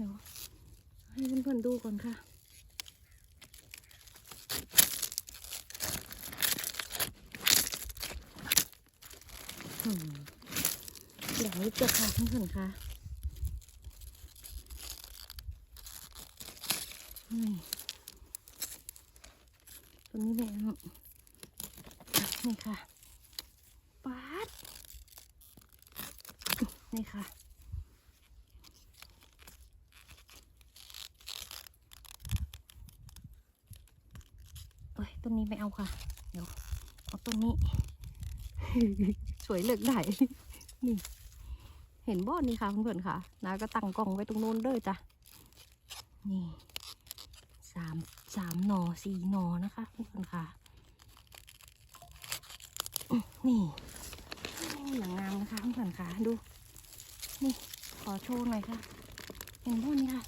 เดี๋ยวให้เพื่อนๆดูก่อนค่ะ อย่างนี้จะค่ะเพื่อนๆค่ะตัวนี้แหละนี่ค่ะ ป๊าด นี่ค่ะ อ้ยต้นนี้ไม่เอาค่ะ เดี๋ยวเอาต้นนี้ สวยเหลือกได้นี่ เห็นบ่อนี่ค่ะเพื่อนๆค่ะนาก็ตั้งกล้องไว้ตรงโน้นเด้อจ้ะนี่สามสามหนอสี่หนอนะคะเพื่อนๆค่ะนี่นี่อย่างงามนะคะเพื่อนๆค่ะดู นี่ขอโชว์หน่อยค่ะ เห็นบ่อนี่ค่ะ